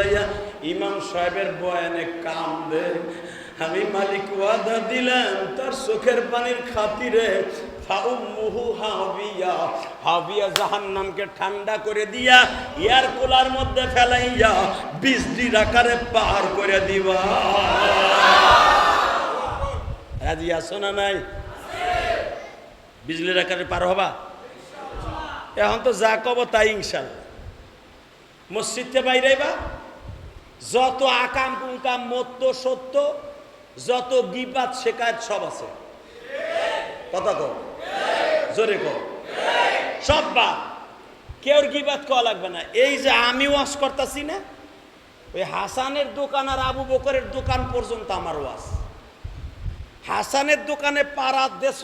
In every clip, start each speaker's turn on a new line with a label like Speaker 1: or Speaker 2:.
Speaker 1: যাইয়া ইমাম সাহেবের বয়ানে কাম দে আমি মালিক ওয়াদা দিলাম, তার চোখের পানির খাতিরে। হাবিয়া হাবিয়া জাহান্নামকে ঠান্ডা করে দিয়া এয়ার কুলার মধ্যে ফেলাইয়া বিজলির আকারে পার করে দিবা। রাজি আসো না নাই? বিজলির আকারে পার হবা? এখন তো যা কব তাই ইনশাল মসজিদে বাইরাইবা যত আকাম কুকাম মত্ত, সত্য, যত গিপাত শেখায় সব আছে। কথা কো জোরে কো সব বাদ। কেউর গিবাত কওয়া লাগবে না। এই যে আমি ওয়াশ করতেছি না, ওই হাসানের দোকান আর আবু বকরের দোকান পর্যন্ত আমার ওয়াশ হাসানের দোকানে পাড়া দেশ,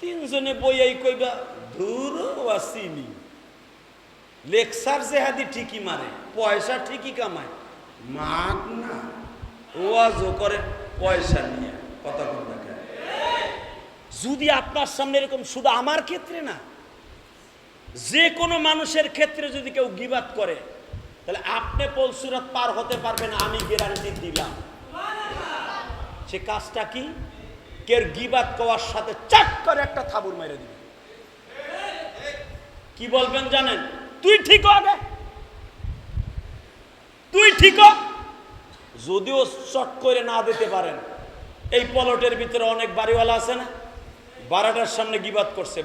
Speaker 1: তিনজনে বই এই কইবা, ধুর ওয়াসিনি লেকচার জেহাদি ঠিকই মারে, পয়সা ঠিকই কামায়। মাগ না। করে, পয়সা নিয়ে, কথা দেখে যদি আপনার সামনে এরকম শুধু আমার ক্ষেত্রে না, যে কোনো মানুষের ক্ষেত্রে যদি কেউ গিবাত করে, তাহলে আপনি পলসুরাত পার হতে পারবেন, আমি গ্যারান্টি দিলাম। সে কাজটা কি? কের গিবাত কওয়ার সাথে চাট করে একটা থাবুর মেরে দিবে। কি বলবেন জানেন? তুই ঠিক হ আগে তুই ঠিক যদিও চট করে না দিতে পারেন। এই পলটের ভিতরে অনেক বাড়িওয়ালা আছে না? বারাটার সামনে গিবাদ করছে।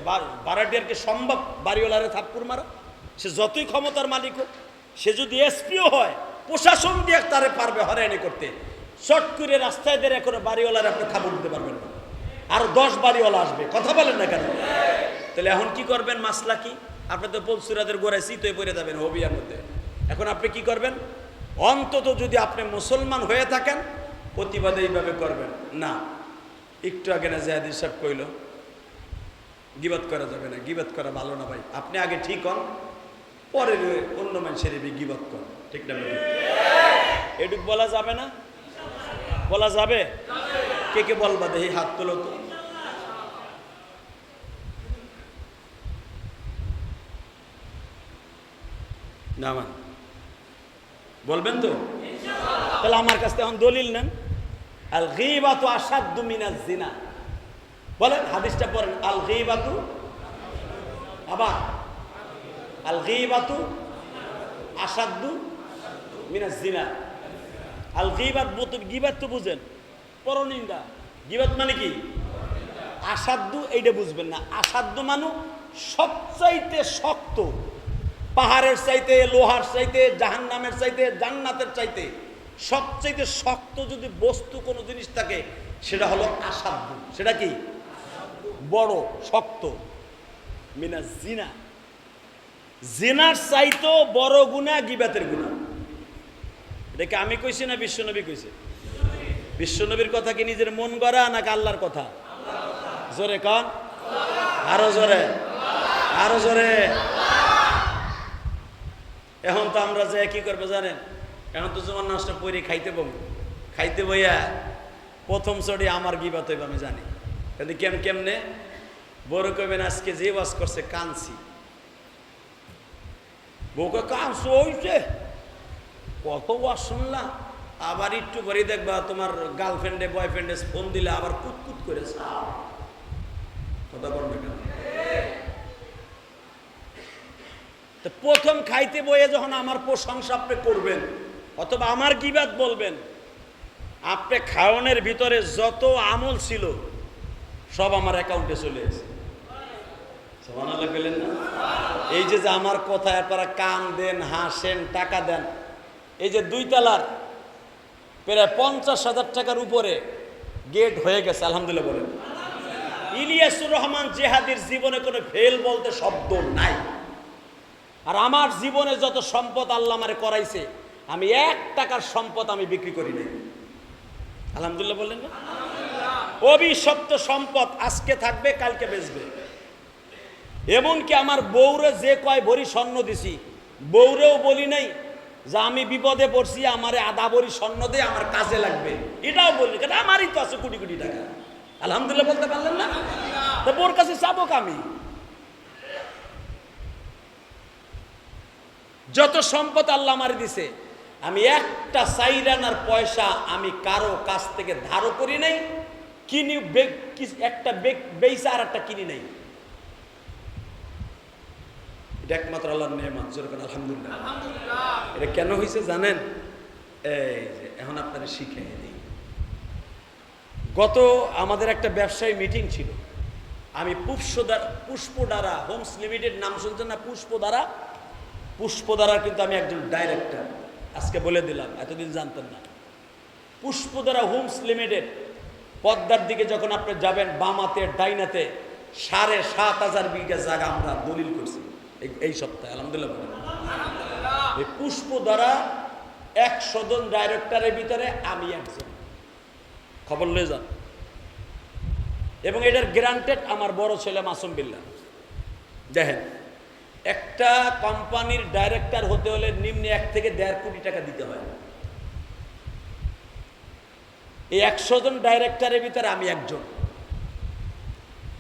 Speaker 1: বারাটিয়ারকে সম্ভব বাড়িওয়ালারে থাপ্পুর মারা? সে যতই ক্ষমতার মালিক হোক, সে যদি এসপিও হয়, প্রশাসন দিয়ে তারে পারবে হরানি করতে। শর্ট করে রাস্তায় দিয়ে এখন বাড়িওয়ালার আপনি থাপুর দিতে পারবেন না। আর দশ বাড়িওয়ালা আসবে। কথা বলেন না কেন? তাহলে এখন কি করবেন? মাসলা কি? আপনি তো পলসুরাদের গোড়ায় শীতই পড়ে যাবেন হবিয়ার মধ্যে। এখন আপনি কি করবেন? অন্তত যদি আপনি মুসলমান হয়ে থাকেন, প্রতিবাদ এইভাবে করবেন। না। একটু আগে না জাহাদির সাহেব কইল গিবাদ করা যাবে না গিবাদ করা ভালো না ভাই। আপনি আগে ঠিক হন, পরে অন্য মানুষের গিবাদ কর। ঠিক না? এটুক বলা যাবে না? বলা যাবে? কে কে বলবা দেখি হাত তোলো তো। না মান। বলবেন তো? তাহলে আমার কাছ এখন দলিল নেন। আল গিবাতু আসাদ্দু মিনাজ জিনা। বলেন, হাদিসটা পড়েন, আল গিবাতু আবার, আল গিবাতু আসাদ্দু মিনাজ জিনা। আল গিবাত গিবাত তো বুঝেন, পরনিন্দা। গিবাত মানে কি? আসাধ্য এইটা বুঝবেন না। আসাধ্য মানু সবচাইতে শক্ত। পাহাড়ের চাইতে, লোহার চাইতে, জাহান্নামের চাইতে, জান্নাতের চাইতে সবচাইতে শক্ত যদি বস্তু কোনো জিনিস থাকে, সেটা হলো আসাধ্য সেটা কি? বড়, শক্ত। মিনা জিনা। জেনার চাইতেও বড় গুণা গিবাতের গুণা। এটাকে আমি কইছি না বিশ্বনবী কইছে? বিশ্বনবীর কথা কি নিজের মন গড়া নাকি আল্লাহর কথা। জোরে কন? আরও জোরে। আরও জোরে। এখন তো আমরা যে কি করব জানেন? এখন তো জমান নষ্ট পরে খাইতে বমি। খাইতে বইয়া প্রথম চড়ি আমার গিবাত হইব আমি জানি। কিন্তু কেম কেমনে? বড় কবেন আজকে যে বাস করছে কানছি বউকে কানছো হইছে কত ওয়াজ শুনলাম। আবার একটু পরে দেখবা তোমার গার্লফ্রেন্ডে বয়ফ্রেন্ডে ফোন দিলে আবার কুতকুত করে। কথা বলবে কেন? তো প্রথম খাইতে বইয়ে যখন আমার প্রশংসা আপনি করবেন, অথবা আমার গিবাদ বলবেন, আপনি খাওয়ানোর ভিতরে যত আমল ছিল, সব আমার অ্যাকাউন্টে চলে এসেছে। না? এই যে যে আমার কথা আপনারা কান দেন, হাসেন, টাকা দেন, এই যে দুই তালার প্রায় পঞ্চাশ হাজার টাকার উপরে গেট হয়ে গেছে, আলহামদুলিল্লাহ বলেন। ইলিয়াসুর রহমান জেহাদির জীবনে কোনো ফেল বলতে শব্দ নাই। আর আমার জীবনে যত সম্পদ আল্লাহ আমারে করাইছে আমি এক টাকার সম্পদ আমি বিক্রি করি নাই। আলহামদুলিল্লাহ বললেন না? অভিশপ্ত সম্পদ আজকে থাকবে কালকে বেচবে। এমনকি আমার বউরে যে কয় ভরি স্বর্ণ দিছি বউরেও বলি নাই যে আমি বিপদে পড়ছি আমারে আধা ভরি স্বর্ণ দে আমার কাজে লাগবে। এটাও বলি কেন আমারই তো আছে কোটি কোটি টাকা। আলহামদুলিল্লাহ বলতে পারলেন না? তো বোর কাছে চাবো আমি যত সম্পদ আল্লাহ আমার দিছে আমি একটা সাইরানার পয়সা আমি কারও কাছ থেকে ধারও করি নাই কিনি একটা বেইসা আর একটা কিনি নাই। এটা একমাত্র আল্লাহর যেরকম আলহামদুলিল্লাহ। এটা কেন হয়েছে জানেন? এই যে এখন আপনারা শিখে দিই। গত আমাদের একটা ব্যবসায়ী মিটিং ছিল। আমি পুষ্পদার পুষ্পদারা হোমস লিমিটেড নাম শুনছেন না পুষ্পদারা? পুষ্পদারা কিন্তু আমি একজন ডাইরেক্টর আজকে বলে দিলাম এতদিন জানতেন না। পুষ্পদারা হোমস লিমিটেড পদ্মার দিকে যখন আপনি যাবেন বামাতে ডাইনাতে সাড়ে সাত হাজার বিঘা জায়গা আমরা দলিল করছি। এই- এই সপ্তাহে আলহামদুলিল্লাহ। এই পুষ্প দ্বারা একশো জন ডাইরেক্টরের ভিতরে আমি একজন। খবর লয়ে যান। এবং এটার গ্রান্টেড আমার বড় ছেলে মাসুম বিল্লা দেখেন একটা কোম্পানির ডাইরেক্টর হতে হলে নিম্নে এক থেকে দেড় কোটি টাকা দিতে হয়। এই একশো জন ডাইরেক্টরের ভিতরে আমি একজন।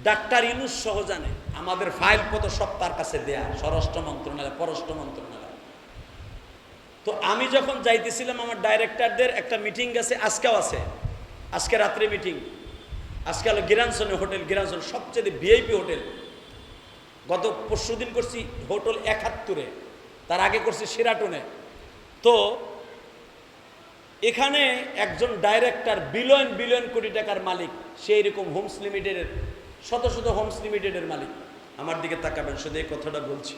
Speaker 1: ডাক্তার ইনুস সহ জানে, আমাদের ফাইল পত্র সব তার কাছে দেয়া, স্বরাষ্ট্র মন্ত্রণালয়, পররাষ্ট্র মন্ত্রণালয়। তো আমি যখন যাইতেছিলাম আমার ডাইরেক্টরদের একটা মিটিং আছে আজকেও আছে। আজকে রাত্রে মিটিং আজকে হলো গিরানসনে হোটেল, গিরানসন সবচেয়ে ভিআইপি হোটেল। গত পরশু দিন করছি হোটেল একাত্তরে, তার আগে করছি সেরাটনে। তো এখানে একজন ডাইরেক্টর বিলিয়ন বিলিয়ন কোটি টাকার মালিক সেই রকম হোমস লিমিটেডের শত শত হোমস লিমিটেডের মালিক। আমার দিকে তাকাবেন, শুধু এই কথাটা বলছি।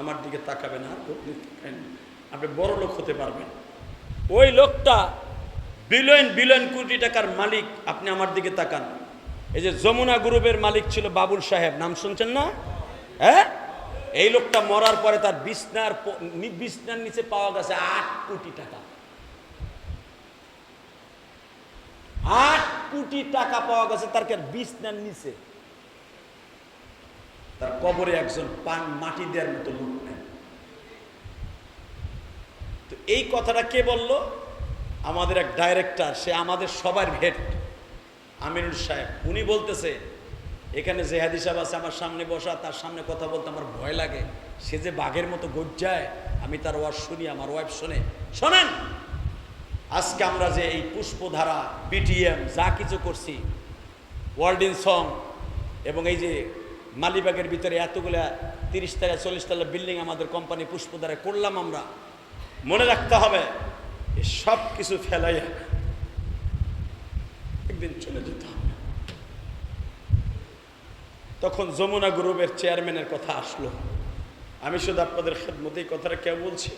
Speaker 1: আমার দিকে তাকাবেন, আর আপনি তাকান। আপনি বড় লোক হতে পারবেন। ওই লোকটা বিলিয়ন বিলিয়ন কোটি টাকার মালিক, আপনি আমার দিকে তাকান। এই যে যমুনা গ্রুপের মালিক ছিল বাবুল সাহেব, নাম শুনছেন না? হ্যাঁ? এই লোকটা মরার পরে তার বিছনার বিছনার নিচে পাওয়া গেছে আট কোটি টাকা। আট কোটি টাকা পাওয়া গেছে তার বিছনার নিচে? তার কবরে একজন পান মাটি দেওয়ার মতো লোক নেই। তো এই কথাটা কে বলল? আমাদের এক ডাইরেক্টর সে আমাদের সবার ভেট আমিনুল সাহেব। উনি বলতেছে এখানে জেহাদি সাহেব আছে, আমার সামনে বসা, তার সামনে কথা বলতে আমার ভয় লাগে। সে যে বাঘের মতো গজ্জায় আমি তার ওয়াজ শুনি, আমার ওয়াইফ শোনে। শোনেন, আজকে আমরা যে এই পুষ্পধারা বিটিএম যা কিছু করছি ওয়ার্ল্ড ইন সং এবং এই যে মালিবাগের ভিতরে এতগুলা তিরিশ তালা, চল্লিশ তলা বিল্ডিং আমাদের কোম্পানি পুষ্পধারা করলাম আমরা। মনে রাখতে হবে সব কিছু ফেলাইয়া একদিন চলে যেতে তখন যমুনা গ্রুপের চেয়ারম্যানের কথা আসলো। আমি শুধু আপনাদের খেদমতে, এই কথাটা কেউ বলছি?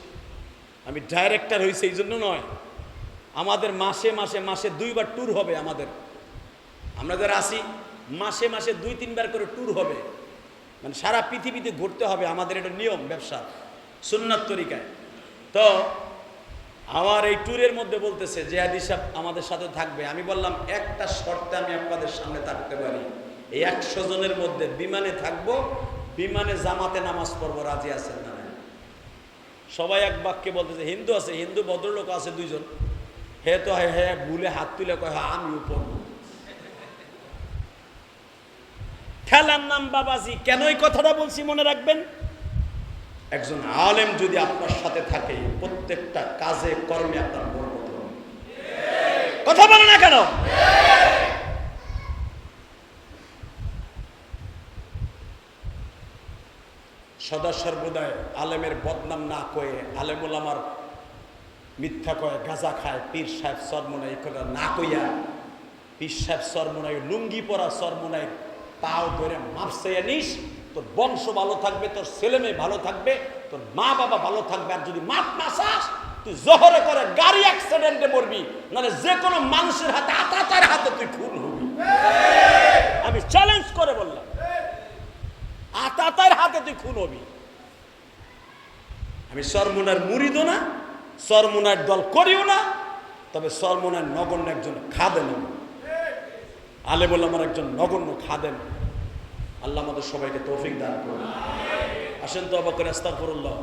Speaker 1: আমি ডাইরেক্টর হয়েছি এই জন্য নয়। আমাদের মাসে মাসে মাসে দুইবার ট্যুর হবে আমাদের। আমরা যারা আসি মাসে মাসে দুই তিনবার করে ট্যুর হবে। মানে সারা পৃথিবীতে ঘুরতে হবে, আমাদের এটা নিয়ম, ব্যবসা, সুন্নাত তরিকায়। তো আমার এই ট্যুরের মধ্যে বলতেছে যে হাদিস সাহেব আমাদের সাথে থাকবে। আমি বললাম, একটা শর্তে আমি আপনাদের সামনে থাকতে পারি। এই একশো জনের মধ্যে বিমানে থাকব, বিমানে জামাতে নামাজ পড়ব, রাজি আছেন না সবাই এক বাক্যে বলতেছে, হিন্দু আছে, হিন্দু ভদ্রলোক আছে দুইজন। হে তো হে হে, ভুলে হাত তুলে কয় হ্যাঁ আমি উপর খেলার নাম বাবাজি, কেন এই কথাটা বলছি মনে রাখবেন? একজন আলেম যদি আপনার সাথে থাকে, প্রত্যেকটা কাজে কর্মে আপনার বরকত কথা বলে না কেন? সদা সর্বদাই আলেমের বদনাম না কয়ে, আলেমুল আমার মিথ্যা কয়ে, গাঁজা খায়, পীর সাহেব সরমনাই করে না কইয়া, পীর সাহেব সরমনাই, লুঙ্গি পরা সরমনাই পাও ধরে মাপসে নিস, তোর বংশ ভালো থাকবে, তোর ছেলে মেয়ে ভালো থাকবে, তোর মা বাবা ভালো থাকবে, আর যদি মাপ না চাস, তুই জহরে করে গাড়ি অ্যাক্সিডেন্টে মরবি, নাহলে যে কোনো মানুষের হাতে, আতাতার হাতে তুই খুন হবি। আমি চ্যালেঞ্জ করে বললাম। আতাতার হাতে তুই খুন হবি। আমি সরমুনার মুড়িদ না, সরমুনার দল করিও না, তবে সরমুনার নগণ্য একজন খাদেন। আলে বলে আমার একজন নগণ্য খাদেন আল্লাহ আমাদের সবাইকে তৌফিক দান করুন। আসেন তো অবাক করে আস্তাফরুল্লাহ